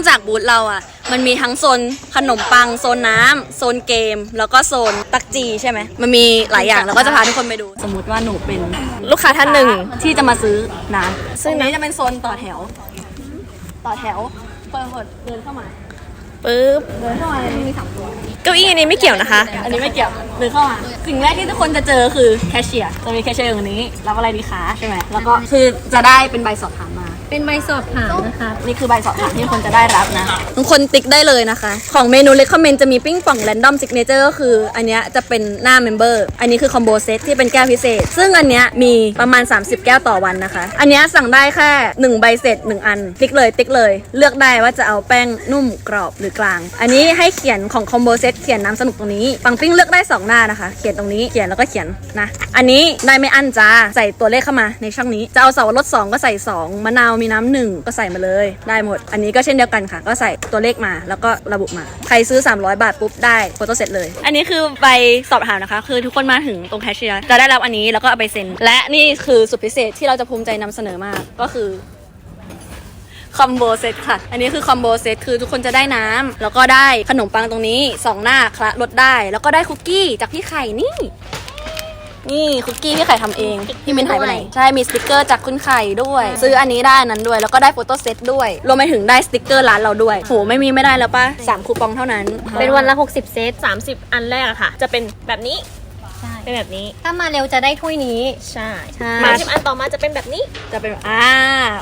เนื่องจากบูธเราอะ มันมีทั้งโซนขนมปัง โซนน้ำโซนเกม แล้วก็โซนตักจีใช่ไหม มันมีหลายอย่างแล้วก็จะพาทุกคนไปดู สมมติว่าหนูเป็นลูกค้าท่านหนึ่งที่จะมาซื้อน้ำซึ่งนี้จะเป็นโซนต่อแถว ต่อแถวเปิดเปิดเดินเข้ามาปึ๊บเดินเข้ามามันมีสามตัวเก้าอี้อันนี้ไม่เกี่ยวนะคะ อันนี้ไม่เกี่ยวเดินเข้ามาสิ่งแรกที่ทุกคนจะเจอคือแคชเชียร์จะมีแคชเชียร์อยู่ตรงนี้รับอะไรดีคะใช่ไหมแล้วก็คือจะได้เป็นใบสอบถามมา เป็นใบสอบถามนะคะ นี่คือใบสอบถามที่ทุกคนจะได้รับนะ ทุกคนติ๊กได้เลยนะคะ ของเมนูเล c คอมเมนจะมีปิ้งป่องแรนดอมซิกเนเจอร์ก็คือ อันเนี้ยจะเป็นหน้าเมมเบอร์อันนี้คือคอมโบเซตที่เป็นแก้วพิเศษ ซึ่งอันเนี้ยมีประมาณ 30 แก้วต่อวันนะคะ อันเนี้ยสั่งได้แค่ 1 ใบเสร็จ 1 อัน ติ๊กเลยติ๊กเลย เลือกได้ว่าจะเอาแป้งนุ่มกรอบหรือกลาง อันนี้ให้เขียนของคอมโบเซตเขียนน้ำสนุกตรงนี้ ปังปิ้งเลือกได้2หน้านะคะ เขียนตรงนี้เขียนแล้วก็เขียนนะ อันนี้ได้ไม่อั้นจ้าใส่ตัวเลขเข้ามาในช่องนี้จะเอาเสาวรส2ก็ใส่ 2มะนาวมีน้ำหนึ่งก็ใส่มาเลย ได้หมด อันนี้ก็เช่นเดียวกันค่ะ ก็ใส่ตัวเลขมาแล้วก็ระบุมา ใครซื้อ 300 บาทปุ๊บได้โฟโต้เสร็จเลย อันนี้คือใบสอบถามนะคะ คือทุกคนมาถึงตรงแคชเชียร์จะได้รับอันนี้แล้วก็เอาไปเซ็น และนี่คือสุดพิเศษที่เราจะภูมิใจนำเสนอมากก็คือคอมโบเซตค่ะ อันนี้คือคอมโบเซตคือทุกคนจะได้น้ำแล้วก็ได้ขนมปังตรงนี้ 2 หน้าคละลดได้ แล้วก็ได้คุกกี้จากพี่ไข่นี่ นี่คุกกี้พี่ไข่ทำเองพี่มินหายไปไหนใช่มีสติกเกอร์จากคุณไข่ด้วย ซื้ออันนี้ได้อันนั้นด้วย แล้วก็ได้โฟโต้เซตด้วยรวมไปถึงได้สติกเกอร์ร้านเราด้วยโหไม่มีไม่ได้แล้วปะสามคูปองเท่านั้น เป็นวันละ 60 เซต30 อันแรกอะค่ะ จะเป็นแบบนี้ ใช่ เป็นแบบนี้ ถ้ามาเร็วจะได้ถ้วยนี้ ใช่ใช่ มาสิบอันต่อมาจะเป็นแบบนี้ จะเป็นอ่า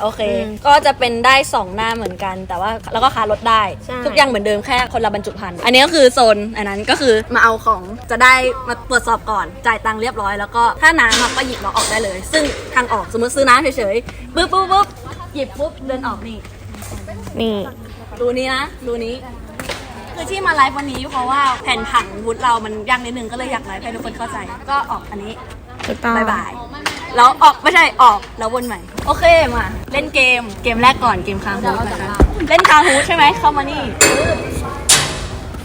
โอเค อืมก็จะเป็นได้ 2 หน้าเหมือนกัน แต่ว่าแล้วก็ค้าลดได้ ใช่ ทุกอย่างเหมือนเดิมแค่คนละบรรจุภัณฑ์อันนี้ก็คือโซนอันนั้นก็คือมาเอาของจะได้มาตรวจสอบก่อนจ่ายตังค์เรียบร้อยแล้วก็ถ้าน้ำอะก็หยิบเราออกได้เลย ซึ่งทางออกสมมติซื้อน้ำเฉยๆปุ๊บปุ๊บปุ๊บหยิบปุ๊บเดินออกนี่นี่ รูนี้นะรูนี้ คือที่มาไลฟ์วันนี้เพราะว่าแผ่นผังวุฒิเรามันยากนิดนึงก็เลยอยากไลฟ์ให้ทุกคนเข้าใจ ก็ออกอันนี้ถูกต้องบายบายแล้วออกไม่ใช่ออกแล้ววนใหม่ โอเคมา เล่นเกมเกมแรกก่อนเกมคาฮูดนะคะเล่นคาฮูดใช่ไหมเข้ามานี่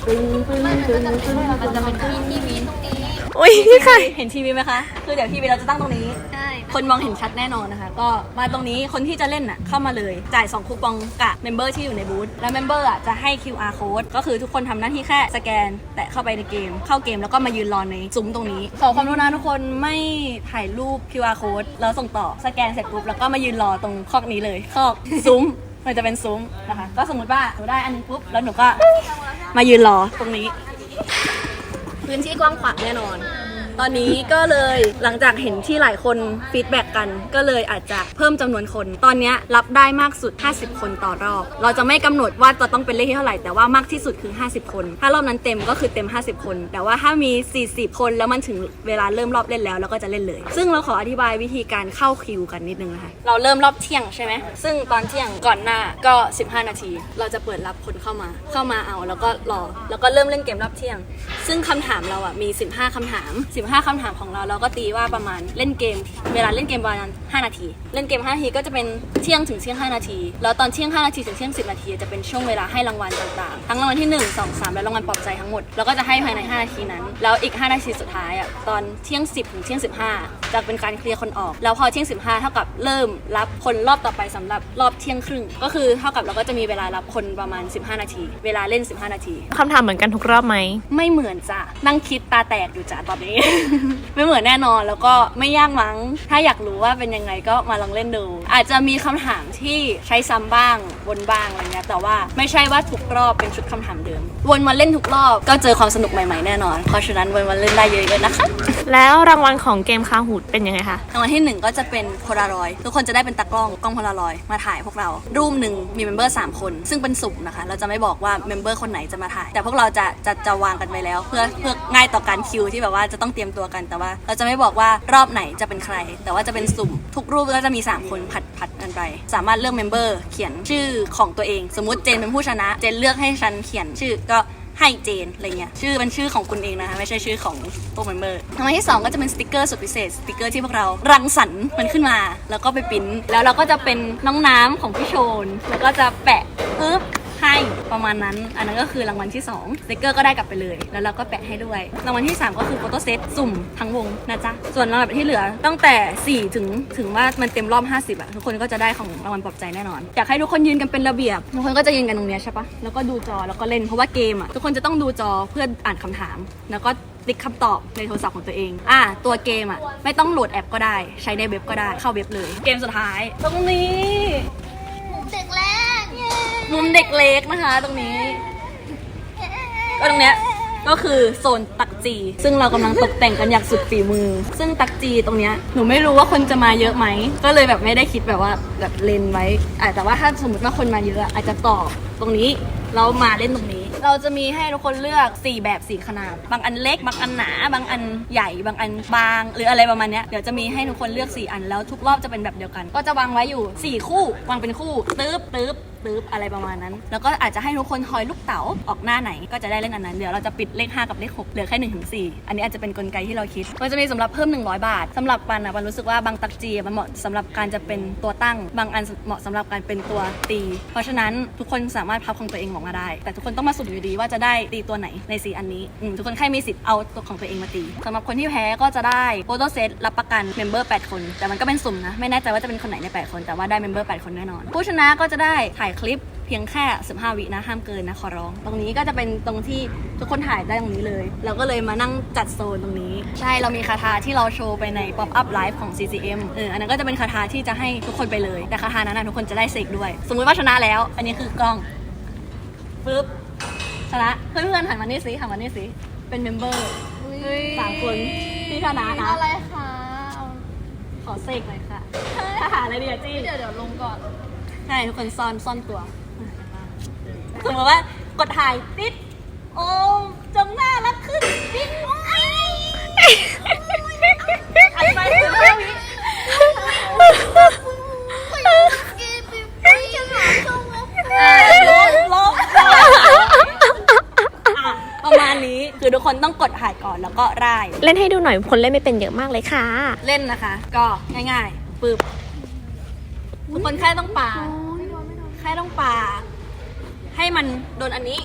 ตึ้งตึ้งตึ้งตึ้งมันจะเป็นที่ที่มีตรงนี้อุ้ยพี่ไข่เห็นทีวีไหมคะ คือเดี๋ยวทีวีเราจะตั้งตรงนี้ ใช่คนมองเห็นชัดแน่นอนนะคะ ก็มาตรงนี้คนที่จะเล่นน่ะเข้ามาเลยจ่าย 2 คูปองกับเมมเบอร์ที่อยู่ในบูธและเมมเบอร์อะจะให้ QR code ก็คือทุกคนทำหน้าที่แค่สแกน แตะเข้าไปในเกม เข้าเกมแล้วก็มายืนรอในซุ้มตรงนี้ ขอความรู้นะทุกคนไม่ถ่ายรูป QR code แล้วส่งต่อสแกนเสร็จปุ๊บแล้วก็มายืนรอตรงคอกนี้เลยคอกซุ้มมันจะเป็นซุ้มนะคะ ก็สมมติว่าหนูได้อันนี้ปุ๊บแล้วหนูก็ มายืนรอตรงนี้ พื้นที่กว้างขวางแน่นอน ตอนนี้ก็เลยหลังจากเห็นที่หลายคนฟีดแบ็กกัน ก็เลยอาจจะเพิ่มจำนวนคน ตอนนี้รับได้มากสุด 50 คนต่อรอบ เราจะไม่กำหนดว่าจะต้องเป็นเลขที่เท่าไหร่ แต่ว่ามากที่สุดคือ 50 คน ถ้ารอบนั้นเต็มก็คือเต็ม 50 คน แต่ว่าถ้ามี 40 คนแล้วมันถึงเวลาเริ่มรอบเล่นแล้วเราก็จะเล่นเลย ซึ่งเราขออธิบายวิธีการเข้าคิวกันนิดนึงนะคะ เราเริ่มรอบเที่ยงใช่ไหม ซึ่งตอนเที่ยงก่อนหน้าก็ 15 นาที เราจะเปิดรับคนเข้ามา เข้ามาเอาแล้วก็รอ แล้วก็เริ่มเล่นเกมรอบเที่ยง ซึ่งคำถามเราอะมี 15คำถาม15 คำถามของเราเราก็ตีว่าประมาณเล่นเกม เวลาเล่นเกมประมาณ5นาที เล่นเกม 5 นาทีก็จะเป็นเที่ยงถึงเที่ยง 5 นาที แล้วตอนเที่ยง 5 นาทีถึงเที่ยง 10 นาทีจะเป็นช่วงเวลาให้รางวัลต่างๆ ทั้งรางวัลที่ 1 2 3 และรางวัลปลอบใจทั้งหมด เราก็จะให้ภายใน 5 นาทีนั้น แล้วอีก 5 นาทีสุดท้ายอะตอนเที่ยง 10 ถึงเที่ยง 15 จะเป็นการเคลียร์คนออก แล้วพอเที่ยง 15 เท่ากับเริ่มรับคนรอบต่อไปสำหรับรอบเที่ยงครึ่ง ก็คือเท่ากับเราก็จะมีเวลารับคนประมาณ 15 นาที เวลาเล่น 15 นาทีคำถามเหมือนกันทุกรอบไหม ไม่เหมือนจ้ะ นั่งคิดตาแตกอยู่จ้ะตอนนี้ ไม่เหมือนแน่นอน แล้วก็ไม่ยากมั้ง ถ้าอยากรู้ว่าเป็นยังไงก็มาลองเล่นดู อาจจะมีคำถามที่ใช้ซ้ำบ้างวนบ้างอะไรเงี้ยแต่ว่าไม่ใช่ว่าทุกรอบเป็นชุดคำถามเดิม วนมาเล่นทุกรอบก็เจอความสนุกใหม่ๆแน่นอน เพราะฉะนั้นวนมาเล่นได้เยอะๆนะคะ แล้วรางวัลของเกมคาหูดเป็นยังไงคะรางวัลที่หนึ่งก็จะเป็นโพลารอยทุกคนจะได้เป็นตากล้องกล้องโพลารอยมาถ่ายพวกเรา รูปหนึ่งมีเมมเบอร์สามคน ซึ่งเป็นสุ่มนะคะ เราจะไม่บอกว่าเมมเบอร์คนไหนจะมาถ่าย แต่พวกเราจะจะจะวางกันไว้แล้ว เพื่อเพื่อง่ายต่อการคิวที่แบบว่าจะต้องเตรียมตัวกันแต่ว่า เราจะไม่บอกว่ารอบไหนจะเป็นใคร แต่ว่าจะเป็นสุ่มทุกรูปก็จะมี 3 คนผัดผัดกันไป สามารถเลือกเมมเบอร์เขียนชื่อของตัวเอง สมมติเจนเป็นผู้ชนะ เจนเลือกให้ฉันเขียนชื่อก็ให้เจนอะไรเงี้ยชื่อเป็นชื่อของคุณเองนะคะไม่ใช่ชื่อของพวกเมมเบอร์ทำไมที่ 2 ก็จะเป็นสติกเกอร์สุดพิเศษสติกเกอร์ที่พวกเรารังสรรค์มันขึ้นมา แล้วก็ไปปิ้นแล้วเราก็จะเป็นน้องน้ำของพี่โชน แล้วก็จะแปะปึ๊บ ประมาณนั้น อันนั้นก็คือรางวัลที่2สติกเกอร์ก็ได้กลับไปเลย แล้วเราก็แปะให้ด้วย รางวัลที่ 3 ก็คือโฟโต้เซตสุ่มทั้งวงนะจ๊ะ ส่วนรางวัลที่เหลือตั้งแต่ 4 ถึงถึงว่ามันเต็มรอบ 50อะทุกคนก็จะได้ของรางวัลปลอบใจแน่นอน อยากให้ทุกคนยืนกันเป็นระเบียบ ทุกคนก็จะยืนกันตรงเนี้ยใช่ปะแล้วก็ดูจอแล้วก็เล่นเพราะว่าเกมอะทุกคนจะต้องดูจอเพื่ออ่านคำถาม แล้วก็ติ๊กคำตอบในโทรศัพท์ของตัวเอง อะตัวเกมอะไม่ต้องโหลดแอปก็ได้ ใช้ในเว็บก็ได้เข้าเว็บเลย เกมสุดท้าย ตรงนี้ มุมเด็กเล็กนะคะ ตรงนี้ ก็ตรงเนี้ยก็คือโซนตักจี ซึ่งเรากำลังตกแต่งกันอย่างสุดฝีมือ ซึ่งตักจีตรงเนี้ยหนูไม่รู้ว่าคนจะมาเยอะไหม ก็เลยแบบไม่ได้คิดแบบว่าแบบเลนไว้อะแต่ว่าถ้าสมมติว่าคนมาเยอะอาจจะต่อตรงนี้เรามาเล่นตรงนี้ เราจะมีให้ทุกคนเลือก 4 แบบ4ขนาด บางอันเล็ก บางอันหนา บางอันใหญ่ บางอันบาง หรืออะไรประมาณเนี้ยเดี๋ยวจะมีให้ทุกคนเลือก 4 อันแล้วทุกรอบจะเป็นแบบเดียวกัน ก็จะวางไว้อยู่ 4 คู่ วางเป็นคู่ตึ๊บตึ๊บ ตึ๊บอะไรประมาณนั้น แล้วก็อาจจะให้ทุกคนทอยลูกเต๋าออกหน้าไหนก็จะได้เล่นอันนั้น เดี๋ยวเราจะปิดเลข 5 กับเลข 6 เหลือแค่1นถึงสอันนี้อาจจะเป็นกลไกที่เราคิดก็จะมีสำหรับเพิ่ม 100 บาทสำหรับปันอะปันรู้สึกว่าบางตักจีมันเหมาะสำหรับการจะเป็นตัวตั้ง บางอันเหมาะสำหรับการเป็นตัวตี เพราะฉะนั้นทุกคนสามารถพับของตัวเองออกมาได้ แต่ทุกคนต้องมาสุ่มอยู่ดีว่าจะได้ตีตัวไหนในสีอันนี้อทุกคนแค่มีสิทธิ์เอาตัวของตัวเองมาตีสำหรับคนที่แพ้ก็จะได้โฟโต้เซตรับประกันเมมเบอร์8คน แต่มันก็เป็นสุ่มนะไม่แน่ใจว่าจะเป็นคนไหนใน 8 คนแต่ว่าได้เมมเบอร์8คนแน่นอน ผู้ชนะก็จะได้ถ่ายคลิปเพียงแค่ 15 วินะห้ามเกินนะขอร้อง ตรงนี้ก็จะเป็นตรงที่ทุกคนถ่ายได้ตรงนี้เลย เราก็เลยมานั่งจัดโซนตรงนี้ ใช่เรามีคาถาที่เราโชว์ไปใน pop up live ของ CCM เอออันนั้นก็จะเป็นคาถาที่จะให้ทุกคนไปเลย แต่คาถานั้นนะทุกคนจะได้เสกด้วย สมมุติว่าชนะแล้ว อันนี้คือกล้องปึ๊บชนะเพื่อนๆหันมานี่สิหันมานี่สิเป็นเมมเบอร์สามคนที่ชนะนะอะไรคะเอาขอเสกหน่อยค่ะถ้าหาอะไรดีอะจี้เดี๋ยวเดี๋ยวลงก่อนใช่ทุกคนซ่อนซ่อนตัวสมมติว่ากดถ่ายติดโอ้จงน่ารักขึ้นติดอันไปถึงห้าวิไม่จะหาชมว่าอะลบลบอะประมาณนี้คือทุกคนต้องกดถ่ายก่อนแล้วก็ร่ายเล่นให้ดูหน่อยคนเล่นไม่เป็นเยอะมากเลยค่ะ เล่นนะคะ ก็ง่ายๆปึ๊บทุกคนแค่ต้องปา แค่ต้องปาให้มันโดนอันนี้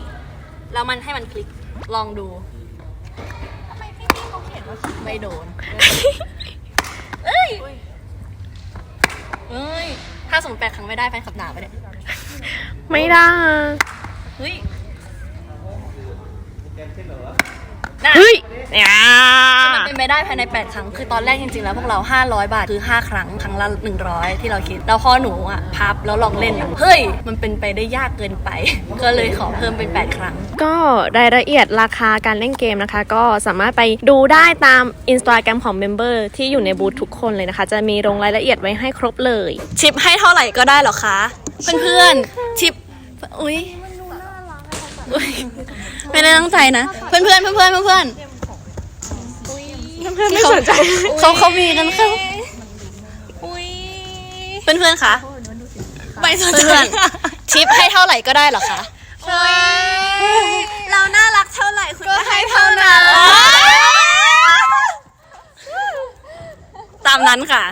แล้วมันให้มันคลิกลองดูทำไมพี่พี่เขาเขียนว่าไม่โดน เอ้ยเอ้ย ถ้าสมมติแปดครั้งไม่ได้แฟนขับหนาไปเนี่ยไม่ได้ เฮ้ย น่ะเฮ้ยอ่ามันเป็นไปได้ภายใน 8 ครั้ง คือตอนแรกจริงๆแล้วพวกเรา 500 บาท คือ 5 ครั้ง ครั้งละ 100 ที่เราคิด แล้วพอหนูอะพับแล้วลองเล่นอะเฮ้ย มันเป็นไปได้ยากเกินไป ก็เลยขอเพิ่มเป็น 8 ครั้ง ก็รายละเอียดราคาการเล่นเกมนะคะ ก็สามารถไปดูได้ตาม Instagram ของเมมเบอร์ที่อยู่ในบูธทุกคนเลยนะคะ จะมีลงรายละเอียดไว้ให้ครบเลย ชิปให้เท่าไหร่ก็ได้เหรอคะ เพื่อนๆ ชิป อุ้ย อุ๊ยไม่ได้ตั้งใจนะ เพื่อนๆเพื่อนๆเพื่อนๆเพื่อนๆเพื่อนๆไม่สนใจเขาเขามีกันเขาเพื่อนเพื่อนๆคะไม่สนใจชิปให้เท่าไหร่ก็ได้เหรอคะ เราน่ารักเท่าไหร่คุณก็ให้เท่า นั้นตานค่ะ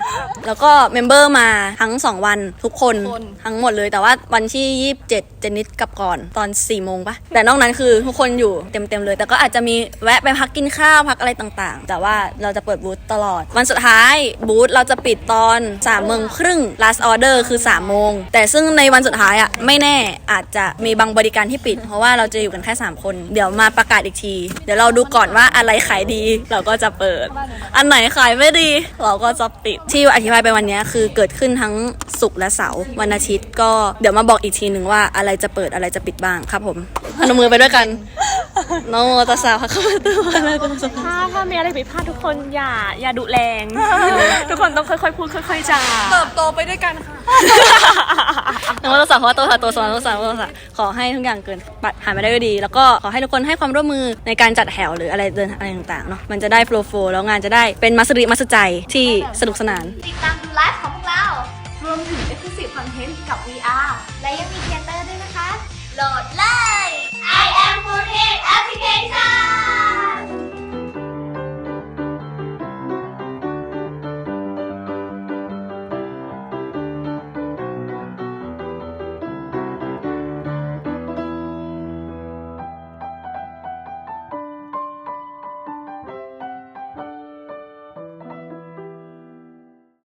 แล้วก็เมมเบอร์มาทั้ง 2 วันทุกคน ทั้งหมดเลยแต่ว่าวันที่ 27 เจนนิดกลับก่อนตอน4โมงปะแต่นอกนั้นคือทุกคนอยู่เต็มๆเลย แต่ก็อาจจะมีแวะไปพักกินข้าวพักอะไรต่างๆ แต่ว่าเราจะเปิดบูธตลอด วันสุดท้ายบูธเราจะปิดตอน3โมงครึ่ง last order คือ3โมงแต่ซึ่งในวันสุดท้ายอะไม่แน่อาจจะมีบางบริการที่ปิด เพราะว่าเราจะอยู่กันแค่ 3 คน เดี๋ยวมาประกาศอีกที เดี๋ยวเราดูก่อนว่าอะไรขายดี เราก็จะเปิด อันไหนขายไม่ดี เราก็จะปิด ที่อธิบายไปวันนี้คือเกิดขึ้นทั้งศุกร์และเสาร์วันอาทิตย์ก็เดี๋ยวมาบอกอีกทีหนึ่งว่าอะไรจะเปิดอะไรจะปิดบ้างครับผมพนมมือไปด้วยกัน โนโมตัสสะภะคะวะโตอะระหะโตสัมมาถ้าถ้ามีอะไรผิดพลาดทุกคนอย่าอย่าดุแรง ทุกคนต้องค่อยๆพูดค่อยๆจาเติบโตไปด้วยกันค่ะนโมตัสสะภะคะวะโตอะระหะโตสัมมาสัมพุทธัสสะนโมตัสสะขอให้ทุกอย่างเกินผ่านไปได้ด้วยดี แล้วก็ขอให้ทุกคนให้ความร่วมมือในการจัดแถวหรืออะไรเดินอะไรต่างๆเนาะมันจะได้โฟล์โฟแล้วงานจะได้เป็นมัสริมัสใจที่สนุกสนาน ติดตามดูไลฟ์ของพวกเรา รวมถึง Exclusive Content กับ VR และยังมี I am for head education.